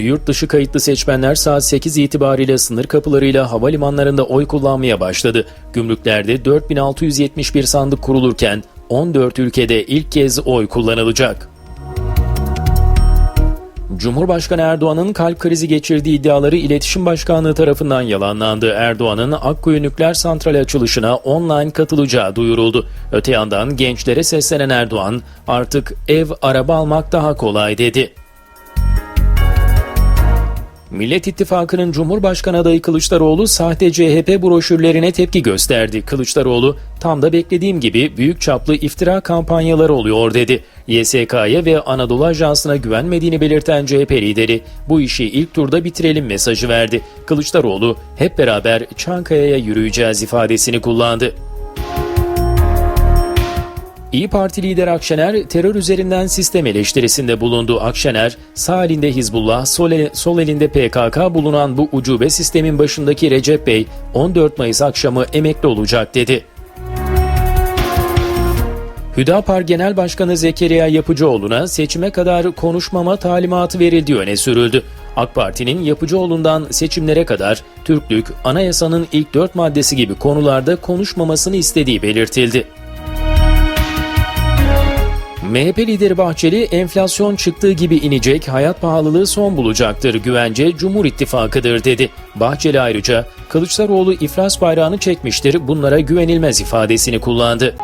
Yurt dışı kayıtlı seçmenler saat 8 itibariyle sınır kapılarıyla havalimanlarında oy kullanmaya başladı. Gümrüklerde 4671 sandık kurulurken 14 ülkede ilk kez oy kullanılacak. Cumhurbaşkanı Erdoğan'ın kalp krizi geçirdiği iddiaları İletişim Başkanlığı tarafından yalanlandı. Erdoğan'ın Akkuyu Nükleer Santrali açılışına online katılacağı duyuruldu. Öte yandan gençlere seslenen Erdoğan artık ev, araba almak daha kolay dedi. Millet İttifakı'nın Cumhurbaşkanı adayı Kılıçdaroğlu sahte CHP broşürlerine tepki gösterdi. Kılıçdaroğlu tam da beklediğim gibi büyük çaplı iftira kampanyaları oluyor dedi. YSK'ya ve Anadolu Ajansı'na güvenmediğini belirten CHP lideri bu işi ilk turda bitirelim mesajı verdi. Kılıçdaroğlu hep beraber Çankaya'ya yürüyeceğiz ifadesini kullandı. İyi Parti lideri Akşener terör üzerinden sistem eleştirisinde bulundu. Akşener sağ elinde Hizbullah, sol, el- sol elinde PKK bulunan bu ucube sistemin başındaki Recep Bey 14 Mayıs akşamı emekli olacak dedi. Hüdapar Genel Başkanı Zekeriya Yapıcıoğlu'na seçime kadar konuşmama talimatı verildiği öne sürüldü. AK Parti'nin Yapıcıoğlu'ndan seçimlere kadar Türklük, anayasanın ilk dört maddesi gibi konularda konuşmamasını istediği belirtildi. MHP lideri Bahçeli enflasyon çıktığı gibi inecek, hayat pahalılığı son bulacaktır, güvence Cumhur İttifakı'dır dedi. Bahçeli ayrıca Kılıçdaroğlu iflas bayrağını çekmiştir, bunlara güvenilmez ifadesini kullandı.